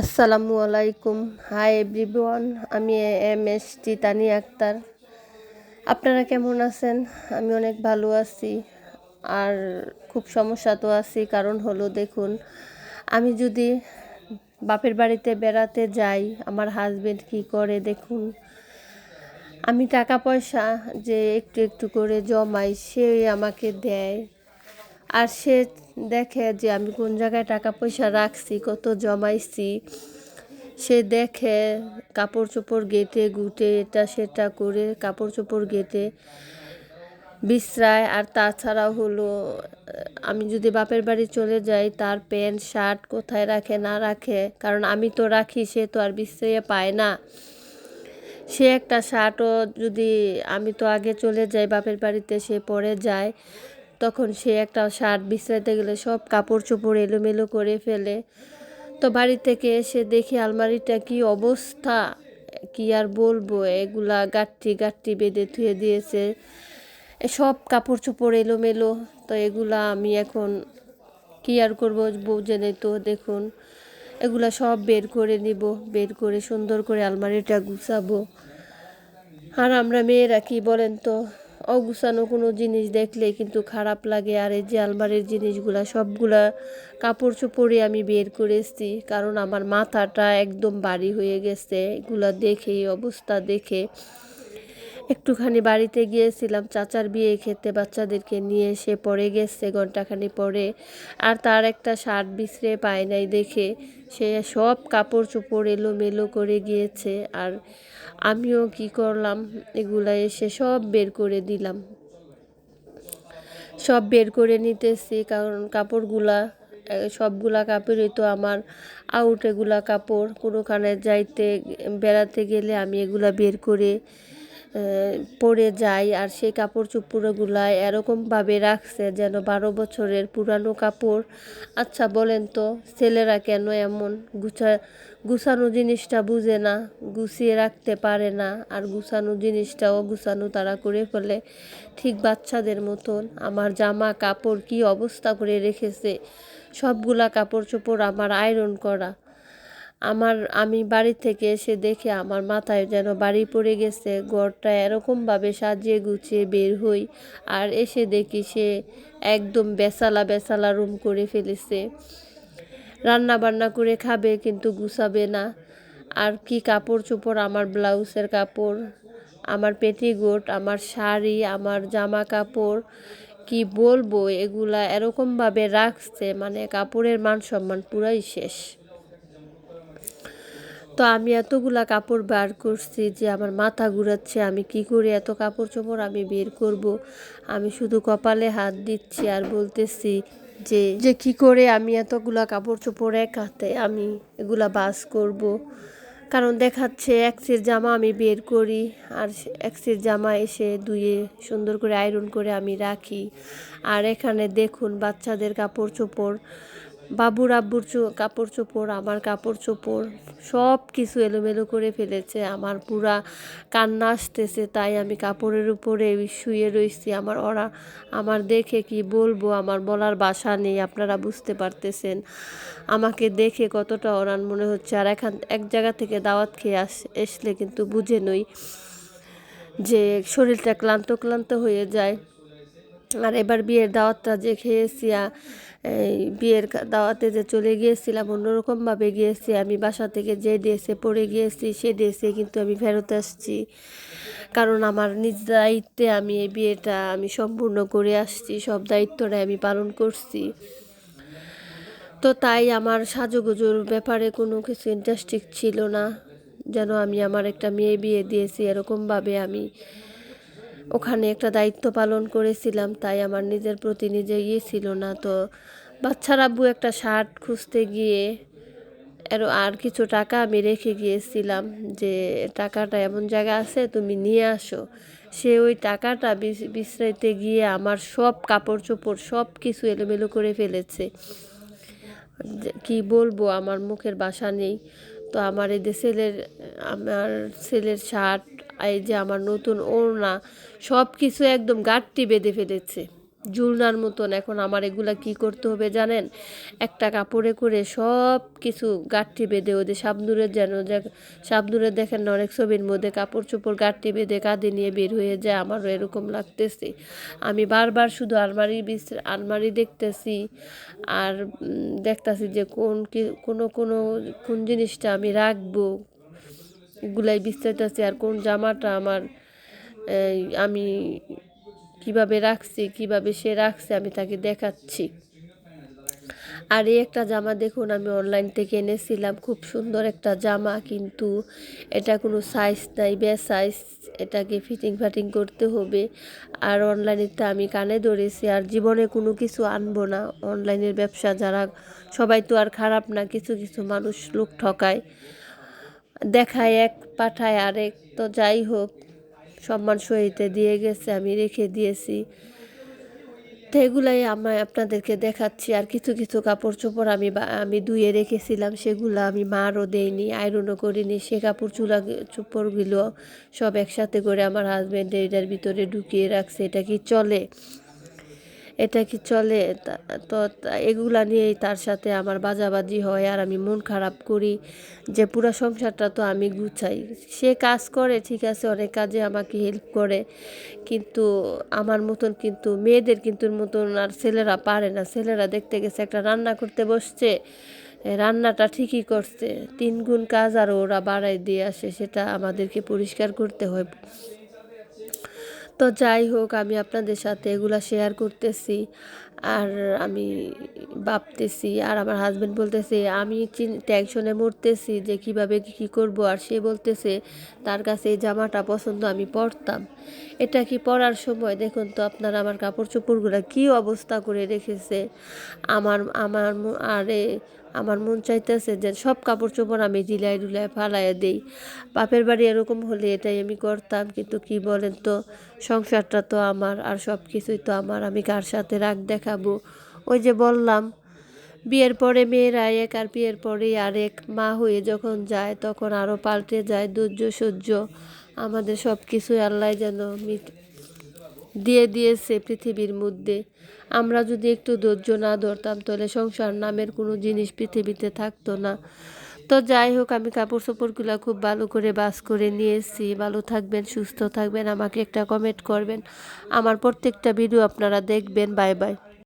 আসসালামু আলাইকুম। Hi everyone আমি M S T Tani Akter. আপনারা কেমন আছেন? আমি অনেক ভালো আছি। আর খুব সমস্যা তো আছি, কারণ হলো দেখুন, আমি যদি বাপের বাড়িতে বেড়াতে যাই, আমার হাজবেন্ড কি করে দেখুন? আমি টাকা পয়সা যে একটু একটু করে জমাই, সে আমাকে দেয়। আর সে দেখে যে আমি কোন জায়গায় টাকা পয়সা রাখছি, কত জমাইছি, সে দেখে কাপড় চোপড় গেটে গুটে এটা সেটা করে কাপড় চোপড় গেটে বিশ্রায়। আর তাছাড়াও হলো, আমি যদি বাপের বাড়ি চলে যাই, তার প্যান্ট, শার্ট কোথায় রাখে, না রাখে? কারণ আমি তো রাখি, সে তো আর বিশ্রাইয়ে পায় না। সে একটা শার্টও যদি আমি তো আগে চলে যাই, বাপের বাড়িতে সে পরে যায়। তখন সে একটা শার্ট বিছড়াতে গেলে সব কাপড় চোপড় এলোমেলো করে ফেলে। তো বাড়ি থেকে এসে দেখি আলমারিটা কি অবস্থা? কি আর বলব, এগুলা গাঠটি গাঠটি বেঁধে থুয়ে দিয়েছে। সব কাপড় চোপড় এলোমেলো, তো এগুলা আমি এখন কি আর করব বুঝে নেই তো দেখুন। এগুলা সব বের করে নিব, বের করে সুন্দর করে আলমারিটা গুছাবো। আর আমরা মেয়েরা কি বলেন তো? অগুছানো কোনো জিনিস দেখলে কিন্তু খারাপ লাগে। আর এই যে আলমারির জিনিসগুলা, সবগুলা কাপড় চোপড়ে আমি বের করেছি কারণ আমার মাথাটা একদম বাড়ি হয়ে গেছে। এগুলা দেখে অবস্থা দেখে। একটুখানি বাড়িতে গিয়েছিলাম, চাচার বিয়ে খেতে বাচ্চাদেরকে নিয়ে এসে পরে গেছে ঘন্টাখানি পরে। আর তার একটা শার্ট বিছড়ে পায় নাই দেখে। সে সব কাপড় চোপড় এলোমেলো করে গিয়েছে। আর আমিও কি করলাম, এগুলা এসে সব বের করে দিলাম। সব বের করে নিতেছি, কারণ কাপড়গুলা, সবগুলা কাপড়ই তো আমার আউট এগুলা কাপড়। কোনোখানে যাইতে, বেড়াতে গেলে আমি এগুলা বের করে পরে যায় আর সেই কাপড় চুপুরগুলা এরকমভাবে রাখছে যেন বারো বছরের পুরানো কাপড়। আচ্ছা বলেন তো, ছেলেরা কেন এমন গুছা, গুছানো জিনিসটা বুঝে না, গুছিয়ে রাখতে পারে না, আর গুছানো জিনিসটাও গুছানো তারা করে ফেলে। ঠিক বাচ্চাদের মতন, আমার জামা, কাপড় কি অবস্থা করে রেখেছে? সবগুলা কাপড় চোপড় আমার আয়রন করা। আমার, আমি বাড়ি থেকে এসে দেখে আমার মাথায় যেন বাড়ি পড়ে গেছে। ঘরটা এরকমভাবে সাজিয়ে গুছিয়ে বের হই আর এসে দেখি সে একদম বেসালা বেসালা রুম করে ফেলেছে। রান্না বান্না করে খাবে কিন্তু গুছাবে না। আর কি কাপড় চোপড় আমার ব্লাউজের কাপড়, আমার পেটিগোট আমার শাড়ি, আমার জামা কাপড় কি বলব? এগুলা এরকমভাবে রাখছে মানে কাপড়ের মান সম্মান পুরাই শেষ। তো আমি এতগুলা কাপড় বার করছি যে আমার মাথা ঘুরাচ্ছে, আমি কি করে এত কাপড় চোপড় আমি বের করব আমি শুধু কপালে হাত দিচ্ছি আর বলতেছি যে যে কি করে আমি এতগুলা কাপড় চোপড় এক হাতে আমি এগুলা বাস করব। কারণ দেখাচ্ছে একসের জামা আমি বের করি আর একসের জামা এসে ধুয়ে সুন্দর করে আয়রন করে আমি রাখি আর এখানে দেখুন বাচ্চাদের কাপড় চোপড় বাবুর আব্বুর কাপড় চোপড়, আমার কাপড় চোপড়, সব কিছু এলোমেলো করে ফেলেছে। আমার পুরা কান্না আসতেছে, তাই আমি কাপড়ের উপরে শুয়ে রয়েছি আমার ওরা, আমার দেখে কি বলব, আমার বলার বাসা নেই, আপনারা বুঝতে পারতেছেন। আমাকে দেখে কতটা অরান মনে হচ্ছে। আর এখান, এক জায়গা থেকে দাওয়াত খেয়ে আস আসলে কিন্তু বুঝে নই যে শরীরটা ক্লান্ত ক্লান্ত হয়ে যায়। আর এবার বিয়ের দাওয়াতটা যে খেয়েছি এই বিয়ের দাওয়াতে যে চলে গিয়েছিলাম, অন্যরকমভাবে গিয়েছি। আমি বাসা থেকে যে ড্রেসে পরে গিয়েছি, সে ড্রেসে কিন্তু আমি ফেরত আসছি। কারণ আমার নিজ দায়িত্বে আমি এই বিয়েটা আমি সম্পূর্ণ করে আসছি, সব দায়িত্বটাই আমি পালন করছি। তো তাই আমার সাজুগুজুর ব্যাপারে কোনো কিছু ইন্টারেস্টিক ছিল না। যেন আমি আমার একটা মেয়ে বিয়ে দিয়েছি, এরকমভাবে আমি ওখানে একটা দায়িত্ব পালন করেছিলাম, তাই আমার নিজের প্রতি নিজে ইয়ে ছিল না। তো বাচ্চার আব্বু একটা শার্ট খুঁজতে গিয়ে এর আর কিছু টাকা আমি রেখে গিয়েছিলাম যে, টাকাটা এমন জায়গা আছে, তুমি নিয়ে আসো। সে ওই টাকাটা বিশ্রাইতে গিয়ে আমার সব কাপড় চোপড় সব কিছু এলোমেলো করে ফেলেছে। কি বলব, আমার মুখের বাসা নেই। তো আমার এদের ছেলের, আমার ছেলের শার্ট এই যে আমার নতুন ওড়না সব কিছু একদম গাঠটি বেঁধে ফেলেছে। জুলনার মতন এখন আমার এগুলা কি করতে হবে জানেন? একটা কাপড়ে করে সব কিছু গাঁঠি বেঁধে ওদের সাবনুরের যেন যে সাবনুরের দেখেন না, অনেক ছবির মধ্যে কাপড় চোপড় গাঁঠি বেঁধে কাঁধে নিয়ে বের হয়ে যায়, আমারও এরকম লাগতেছে। আমি বারবার শুধু আলমারি বিছ- আলমারি দেখতেছি আর দেখতাছি যে কোন কি কোনো কোনো কোন জিনিসটা আমি রাখব এগুলাই বিস্তারিতাছি আর কোন জামাটা আমার আমি কীভাবে রাখছি, কীভাবে সে রাখছে, আমি তাকে দেখাচ্ছি। আর এই একটা জামা দেখুন, আমি অনলাইন থেকে এনেছিলাম, খুব সুন্দর একটা জামা, কিন্তু এটা কোনো সাইজ নাই বে সাইজ এটাকে ফিটিং ফাটিং করতে হবে। আর অনলাইনেরটা আমি কানে ধরেছি, আর জীবনে কোনো কিছু আনব না। অনলাইনের ব্যবসা যারা, সবাই তো আর খারাপ না, কিছু কিছু মানুষ লোক ঠকায়। দেখায়, এক পাঠায়, আরেক তো যাই হোক, সম্মান সহিতে দিয়ে গেছে, আমি রেখে দিয়েছি। তো এগুলাই আমি আপনাদেরকে দেখাচ্ছি। আর কিছু কিছু কাপড় চোপড় আমি আমি ধুয়ে রেখেছিলাম, সেগুলো আমি মারও দেইনি আয়রনও করিনি। সে কাপড় চুলা চোপড়গুলো সব একসাথে করে আমার হাজব্যান্ড এটার ভিতরে ঢুকিয়ে রাখছে, এটা কি চলে? এটা কি চলে? তা- এগুলা নিয়েই তার সাথে আমার বাজাবাজি হয় আর আমি মন খারাপ করি যে পুরো সংসারটা তো আমি গুছাই। সে কাজ করে, ঠিক আছে, অনেক কাজে আমাকে হেল্প করে, কিন্তু আমার মতন কিন্তু, মেয়েদের কিন্তু মতন আর ছেলেরা পারে না। ছেলেরা দেখতে গেছে একটা রান্না করতে বসছে রান্নাটা ঠিকই করছে। তিন গুণ কাজ আর ওরা বাড়াই দিয়ে আসে, সেটা আমাদেরকে পরিষ্কার করতে হয়। তো যাই হোক আমি আপনাদের সাথে এগুলা শেয়ার করতেছি। আর আমি ভাবতেছি আর আমার হাজব্যান্ড বলতেছে, আমি টেনশনে মরতেছি যে কীভাবে কি করব। আর সে বলতেছে, তার কাছে এই জামাটা পছন্দ, আমি পরতাম। এটা কি পরার সময়? দেখুন তো আপনারা আমার কাপড় চোপড়গুলো কী অবস্থা করে রেখেছে। আমার আমার আরে আমার মন চাইতেছে যে সব কাপড় চোপড় আমি ঢিলাই ঢুলাই ফালাইয়া দেই। বাপের বাড়ি এরকম হলে এটাই আমি করতাম, কিন্তু কি বলেন তো? সংসারটা তো আমার আর সব কিছুই তো আমার। আমি কার সাথে রাগ দেখাবো। ওই যে বললাম, বিয়ের পরে মেয়েরা এক আর বিয়ের পরে আরেক মা হয়ে যখন যায়, তখন আরও পাল্টে যায় ধৈর্য, সহ্য। আমাদের সব কিছুই আল্লাহ যেন দিয়ে দিয়েছে পৃথিবীর মধ্যে। আমরা যদি একটু ধৈর্য না ধরতাম, তাহলে সংসার নামের কোনো জিনিস পৃথিবীতে থাকতো না। তো যাই হোক, আমি কাপড় চোপড়গুলো খুব ভালো করে বাস করে নিয়েছি। ভালো থাকবেন, সুস্থ থাকবেন, আমাকে একটা কমেন্ট করবেন। আমার প্রত্যেকটা ভিডিও আপনারা দেখবেন। Bye bye